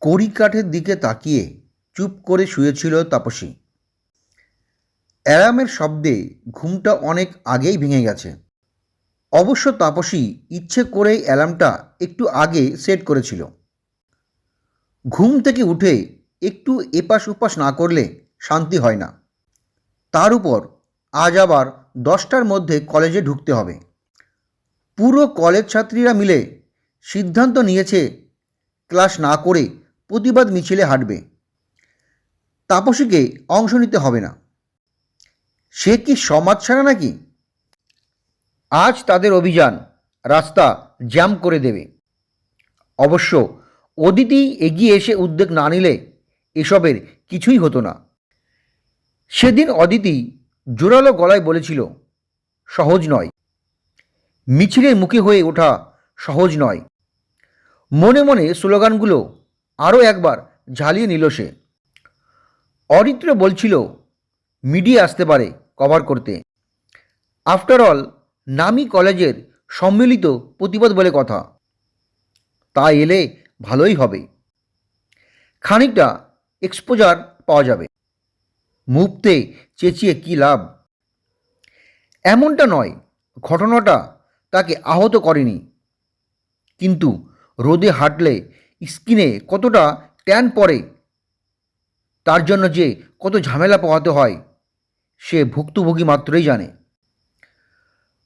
কড়িকাঠের দিকে তাকিয়ে চুপ করে শুয়েছিল তাপসী। অ্যালার্মের শব্দে ঘুমটা অনেক আগেই ভেঙে গেছে। অবশ্য তাপসী ইচ্ছে করেই অ্যালার্মটা একটু আগে সেট করেছিল। ঘুম থেকে উঠে একটু এপাশ উপাস না করলে শান্তি হয় না। তার উপর আজ আবার দশটার মধ্যে কলেজে ঢুকতে হবে। পুরো কলেজ ছাত্রীরা মিলে সিদ্ধান্ত নিয়েছে, ক্লাস না করে প্রতিবাদ মিছিলে হাঁটবে। তাপসীকে অংশ নিতে হবে না। সে কি সমাজ ছাড়া নাকি? আজ তাদের অভিযান রাস্তা জ্যাম করে দেবে। অবশ্য অদিতি এগিয়ে এসে উদ্যোগ না নিলে এসবের কিছুই হতো না। সেদিন অদিতি জোরালো গলায় বলেছিল, সহজ নয়। মিছিলের মুখে হয়ে ওঠা সহজ নয়। মনে মনে স্লোগানগুলো আরও একবার ঝালিয়ে নিল সে। অরিত্র বলছিল মিডিয়া আসতে পারে কভার করতে। আফটার অল নামি কলেজের সম্মিলিত প্রতিবাদ বলে কথা। তা এলে ভালোই হবে। খানিকটা এক্সপোজার পাওয়া যাবে। মুহূর্তে চেঁচিয়ে কী লাভ? এমনটা নয়, ঘটনাটা তাকে আহত করেনি। কিন্তু রোদে হাঁটলে স্কিনে কতটা ট্যান পড়ে, তার জন্য যে কত ঝামেলা পোহাতে হয়, সে ভুক্তভোগী মাত্রই জানে।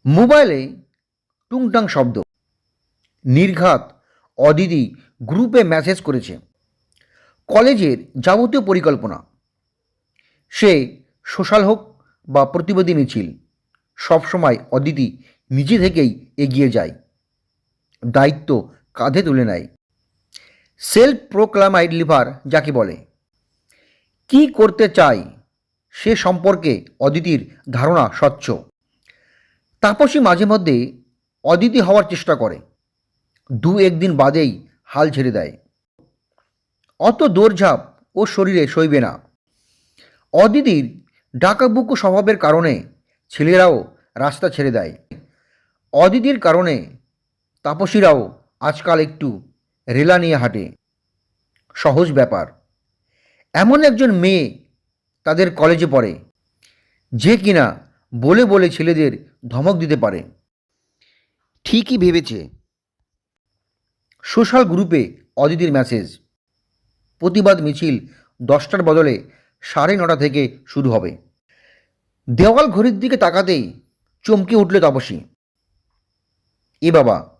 মোবাইলে টুংটাং শব্দ। নির্ঘাত অদিতি গ্রুপে মেসেজ করেছে। কলেজের যাবতীয় পরিকল্পনা। সে সোশ্যাল হোক বা প্রতিবাদী মিছিল, সবসময় অদিতি নিজে থেকেই এগিয়ে যায়। দায়িত্ব কাঁধে তুলে নেয়। সেলফ প্রোক্লামাইড লিভার যাকে বলে। কি করতে চাই? সে সম্পর্কে অদিতির ধারণা স্বচ্ছ। তাপসী মাঝে মধ্যে অদিতি হওয়ার চেষ্টা করে। দু একদিন বাদেই হাল ছেড়ে দেয়। অত দৌড়ঝাঁপ ও শরীরে সইবে না। অদিতির ডাকাবুকু স্বভাবের কারণে ছেলেরাও রাস্তা ছেড়ে দেয়। অদিতির কারণে তাপসীরাও আজকাল একটু রেলা নিয়ে হাঁটে। সহজ ব্যাপার। এমন একজন মেয়ে তাদের কলেজে পড়ে, যে কিনা বলে বলে ছেলেদের ধমক দিতে পারে। ঠিকই ভেবেছে। সোশ্যাল গ্রুপে অদিতির মেসেজ। প্রতিবাদ মিছিল দশটার বদলে সাড়ে নটা থেকে শুরু হবে। দেওয়াল ঘড়ির দিকে তাকাতেই চমকে উঠল তাপসী। এ বাবা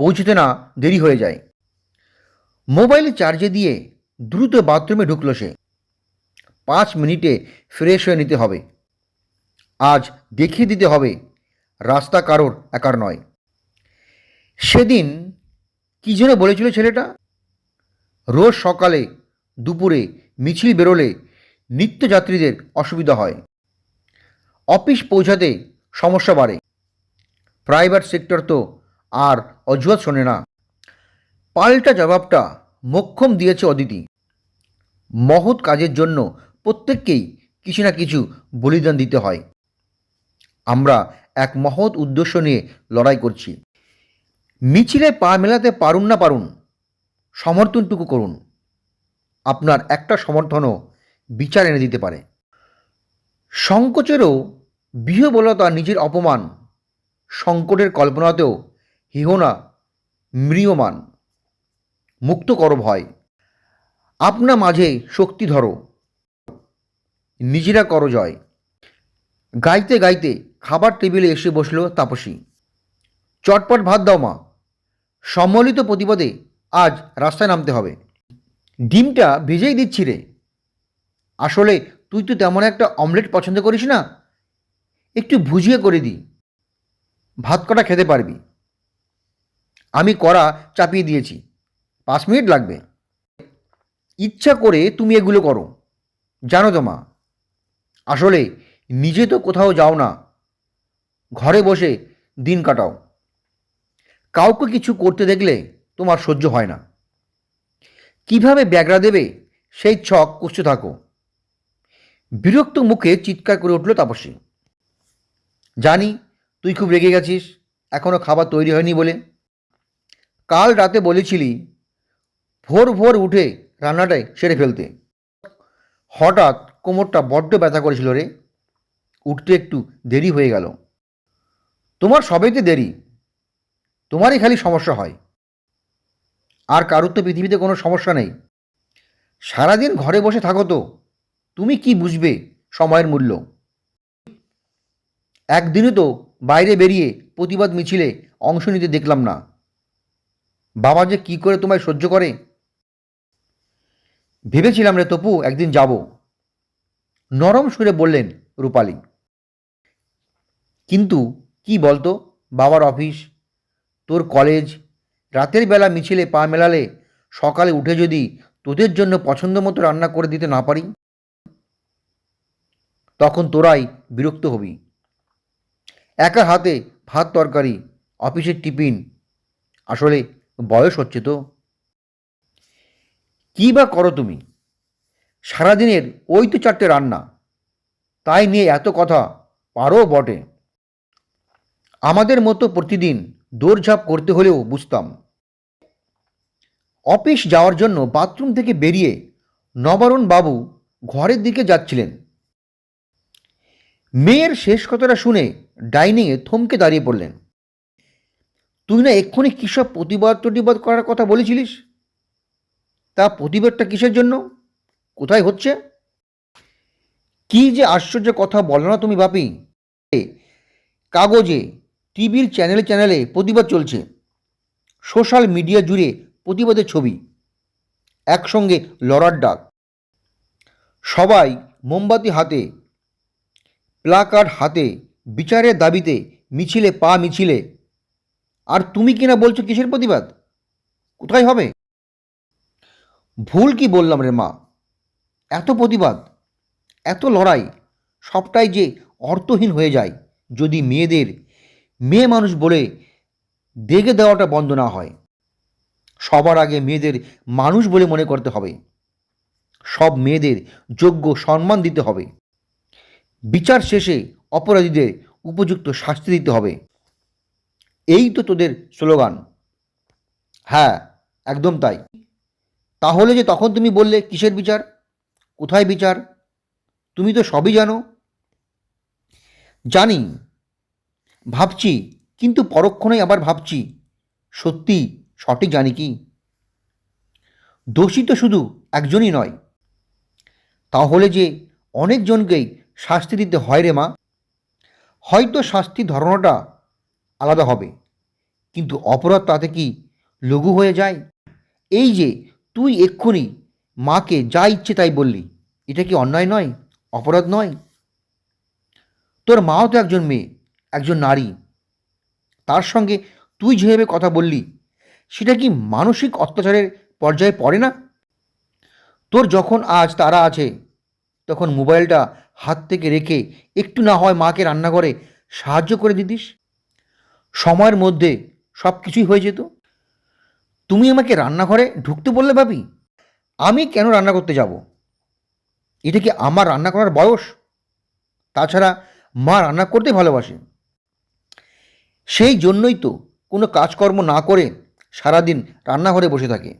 পৌঁছতে না দেরি হয়ে যায়। মোবাইল চার্জে দিয়ে দ্রুত বাথরুমে ঢুকলো সে। পাঁচ মিনিটে ফ্রেশ হয়ে নিতে হবে। আজ দেখিয়ে দিতে হবে, রাস্তা কারোর একার নয়। সেদিন কী যেন বলেছিল ছেলেটা? রোজ সকালে দুপুরে মিছিল বেরোলে নিত্যযাত্রীদের অসুবিধা হয়। অফিস পৌঁছাতে সমস্যা বাড়ে। প্রাইভেট সেক্টর তো আর অজুহাত শোনে না। পাল্টা জবাবটা মোক্ষম দিয়েছে অদিতি। মহৎ কাজের জন্য প্রত্যেককেই কিছু না কিছু বলিদান দিতে হয়। আমরা এক মহৎ উদ্দেশ্য নিয়ে লড়াই করছি। মিছিলে পা মেলাতে পারুন না পারুন, সমর্থনটুকু করুন। আপনার একটা সমর্থনও বিচার এনে দিতে পারে। সংকোচেরও বিহবলতা নিজের অপমান সংকটের কল্পনাতেও হিহনা মৃয়মান মুক্ত করো ভয় আপনা মাঝে শক্তি ধরো, নিজেরা করো জয়। গাইতে গাইতে খাবার টেবিলে এসে বসল তাপসী। চটপট ভাত দাও মা সম্মিলিত প্রতিবাদে আজ রাস্তায় নামতে হবে। ডিমটা ভেজেই দিচ্ছি রে। আসলে তুই তো তেমন একটা অমলেট পছন্দ করিস না, একটু ভুজিয়ে করে দিই ভাত কটা খেতে পারবি? আমি কড়া চাপিয়ে দিয়েছি। পাঁচ মিনিট লাগবে। ইচ্ছা করে তুমি এগুলো করো। জানো তো মা, আসলে নিজে তো কোথাও যাও না। ঘরে বসে দিন কাটাও। কাউকে কিছু করতে দেখলে তোমার সহ্য হয় না। কীভাবে ব্যাগরা দেবে সেই ছক কষতে থাকো। বিরক্ত মুখে চিৎকার করে উঠল তাপসী। জানি তুই খুব রেগে গেছিস এখনও খাবার তৈরি হয়নি বলে। কাল রাতে বলেছিলি, ভোর ভোর উঠে রান্নাটাই সেরে ফেলতে। হঠাৎ কোমরটা বড্ড ব্যথা করেছিল রে। উঠতে একটু দেরি হয়ে গেল। তোমার সবেতে দেরি। তোমারই খালি সমস্যা হয়। আর কারুর তো পৃথিবীতে কোনো সমস্যা নেই। সারাদিন ঘরে বসে থাকো তো। তুমি কি বুঝবে সময়ের মূল্য? একদিনও তো বাইরে বেরিয়ে প্রতিবাদ মিছিলে অংশ নিতে দেখলাম না। বাবা যে কি করে তোমায় সহ্য করে? ভেবেছিলাম রে তপু, একদিন যাব। নরম সুরে বললেন রূপালী। কিন্তু কি বলতো, বাবার অফিস, তোর কলেজ, রাতের বেলা মিছিলে পা মেলালে সকালে উঠে যদি তোদের জন্য পছন্দ মতো রান্না করে দিতে না পারি? তখন তোরাই বিরক্ত হবি। একা হাতে ভাত, তরকারি, অফিসের টিফিন, আসলে বয়স হচ্ছে তো। কী বা করো তুমি? সারাদিনের ওই তো চারটে রান্না। তাই নিয়ে এত কথা? পারো বটে। আমাদের মতো প্রতিদিন দৌড়ঝাঁপ করতে হলেও বুঝতাম। অফিস যাওয়ার জন্য বাথরুম থেকে বেরিয়ে নবারুণ বাবু ঘরের দিকে যাচ্ছিলেন। মেয়ের শেষ কথাটা শুনে ডাইনিংয়ে থমকে দাঁড়িয়ে পড়লেন। তুই না এক্ষুনি কিসব প্রতিবাদ প্রতিবাদ করার কথা বলেছিলিস? তা প্রতিবাদটা কিসের জন্য? কোথায় হচ্ছে? কি যে আশ্চর্য কথা বলো না তুমি বাপি। কাগজে, টিভির চ্যানেলে চ্যানেলে প্রতিবাদ চলছে। সোশ্যাল মিডিয়া জুড়ে প্রতিবাদের ছবি। একসঙ্গে লড়ার ডাক। সবাই মোমবাতি হাতে, প্লাকার্ড হাতে, বিচারের দাবিতে মিছিলে পা মিছিলে আর তুমি কিনা বলছো কিসের প্রতিবাদ? কোথায় হবে? ভুল কি বললাম রে মা? এত প্রতিবাদ, এত লড়াই, সবটাই যে অর্থহীন হয়ে যায় যদি মেয়েদের, মেয়ে মানুষ বলে দেখে দেওয়াটা বন্ধ না হয়। সবার আগে মেয়েদের মানুষ বলে মনে করতে হবে। সব মেয়েদের যোগ্য সম্মান দিতে হবে। বিচার শেষে অপরাধীদের উপযুক্ত শাস্তি দিতে হবে। এই তো তোদের স্লোগান। হ্যাঁ একদম তাই। তাহলে যে তখন তুমি বললে, কিসের বিচার? কোথায় বিচার? তুমি তো সবই জানো। জানি, ভাবছি, কিন্তু পরক্ষণেই আবার ভাবছি, সত্যি, সঠিক জানি কি? দোষী তো শুধু একজনই নয়। তাহলে যে অনেকজনকেই শাস্তি দিতে হয় রে মা, হয়তো শাস্তি ধরনটা আলাদা হবে। কিন্তু অপরাধ তাতে কি লঘু হয়ে যায়? এই যে তুই এক্ষুনি মাকে যা ইচ্ছে তাই বললি, এটা কি অন্যায় নয়? অপরাধ নয়? তোর মাও তো একজন মেয়ে, একজন নারী। তার সঙ্গে তুই যেভাবে কথা বললি, সেটা কি মানসিক অত্যাচারের পর্যায়ে পড়ে না? তোর যখন আজ তারা আছে, তখন মোবাইলটা হাত থেকে রেখে একটু না হয় মাকে রান্না করে সাহায্য করে দিতিস? সময়ের মধ্যে সব কিছুই হয়ে যেত। তুমি আমাকে রান্নাঘরে ঢুকতে বললে ভাবি, আমি কেন রান্না করতে যাব? এটা কি আমার রান্না করার বয়স? তাছাড়া মা রান্না করতে ভালোবাসে। সেই জন্যই তো কোনো কাজকর্ম না করে সারাদিন রান্নাঘরে বসে থাকে।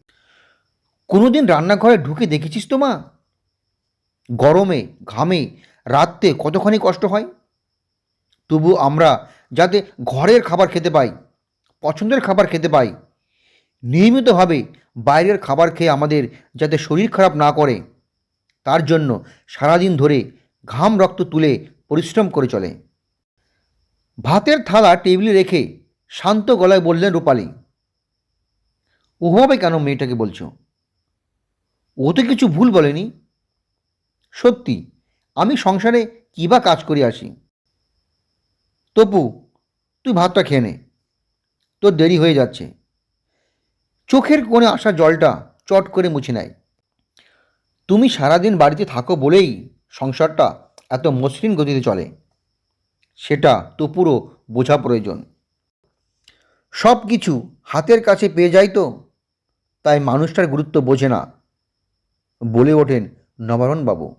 কোনোদিন রান্নাঘরে ঢুকে দেখেছিস তো মা? গরমে, ঘামে, রাত্রে কতখানি কষ্ট হয়? তবু আমরা যাতে ঘরের খাবার খেতে পাই, পছন্দের খাবার খেতে পাই। নিয়মিতভাবে বাইরের খাবার খেয়ে আমাদের যাতে শরীর খারাপ না করে, তার জন্য সারাদিন ধরে ঘাম রক্ত তুলে পরিশ্রম করে চলে। ভাতের থালা টেবিলে রেখে শান্ত গলায় বললেন রূপালী, ওভাবে কেন মেয়েটাকে বলছো? ও তো কিছু ভুল বলেনি। সত্যি, আমি সংসারে কী বা কাজ করে আসি? তপু তুই ভাতটা খেয়ে নে। তোর দেরি হয়ে যাচ্ছে। চোখের কোণে আসা জলটা চট করে মুছে নেয়। তুমি সারাদিন বাড়িতে থাকো বলেই সংসারটা এত মসৃণ গতিতে চলে। সেটা তপুরও বোঝা প্রয়োজন। সব কিছু হাতের কাছে পেয়ে যায় তো, তাই মানুষটার গুরুত্ব বোঝে না, বলে ওঠেন নবারণবাবু।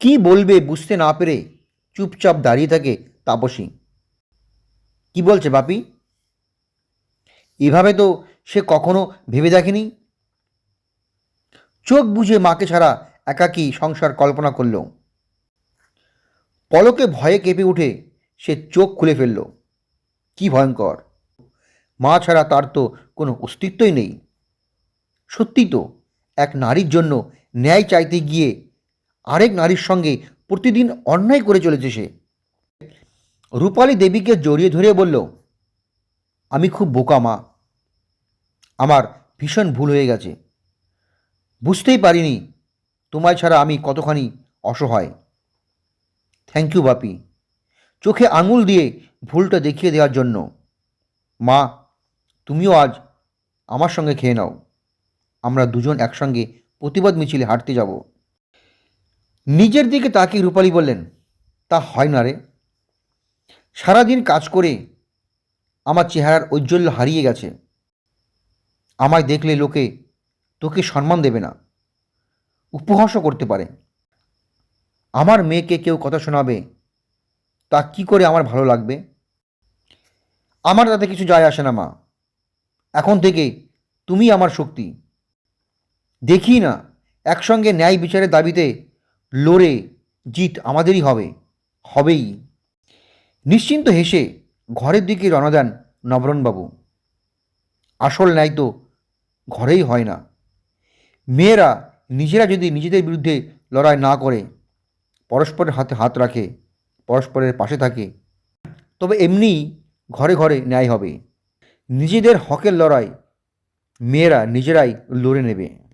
কি বলবে বুঝতে না পেরে চুপচাপ দাঁড়িয়ে থাকে তাপসী। কি বলছে বাপি? এভাবে তো সে কখনো ভেবে দেখেনি? চোখ বুঝে মাকে ছাড়া একাকী সংসার কল্পনা করল। পলকে ভয়ে কেঁপে উঠে সে চোখ খুলে ফেলল। কি ভয়ঙ্কর! মা ছাড়া তার তো কোনো অস্তিত্বই নেই। সত্যি তো, এক নারীর জন্য ন্যায় চাইতে গিয়ে আরেক নারীর সঙ্গে প্রতিদিন অন্যায় করে চলেছে সে। রূপালী দেবীকে জড়িয়ে ধরে বলল, আমি খুব বোকা মা। আমার ভীষণ ভুল হয়ে গেছে। বুঝতেই পারিনি, তোমায় ছাড়া আমি কতখানি অসহায়। থ্যাংক ইউ বাপি। চোখে আঙুল দিয়ে ভুলটা দেখিয়ে দেওয়ার জন্য। মা, তুমিও আজ আমার সঙ্গে খেয়ে নাও। আমরা দুজন একসঙ্গে প্রতিবাদ মিছিলে হাঁটতে যাব। নিজের দিকে তাকিয়ে রূপালী বললেন, তা হয় না রে। সারাদিন কাজ করে আমার চেহারার ঔজ্জ্বল্য হারিয়ে গেছে। আমায় দেখলে লোকে তোকে সম্মান দেবে না। উপহাসও করতে পারে। আমার মেয়েকে কেউ কথা শোনাবে, তা কি করে আমার ভালো লাগবে? আমার তাতে কিছু যায় আসে না মা। এখন থেকে তুমি আমার শক্তি। দেখি না, একসঙ্গে ন্যায় বিচারের দাবিতে লড়ে জিত আমাদেরই হবে, হবেই। নিশ্চিন্ত হেসে ঘরের দিকে রওনা দেন নবরণবাবু। আসল ন্যায় তো ঘরেই হয় না। মেয়েরা নিজেরা যদি নিজেদের বিরুদ্ধে লড়াই না করে, পরস্পরের হাতে হাত রাখে, পরস্পরের পাশে থাকে, তবে এমনিই ঘরে ঘরে ন্যায় হবে। নিজেদের হকের লড়াই মেয়েরা নিজেরাই লড়ে নেবে।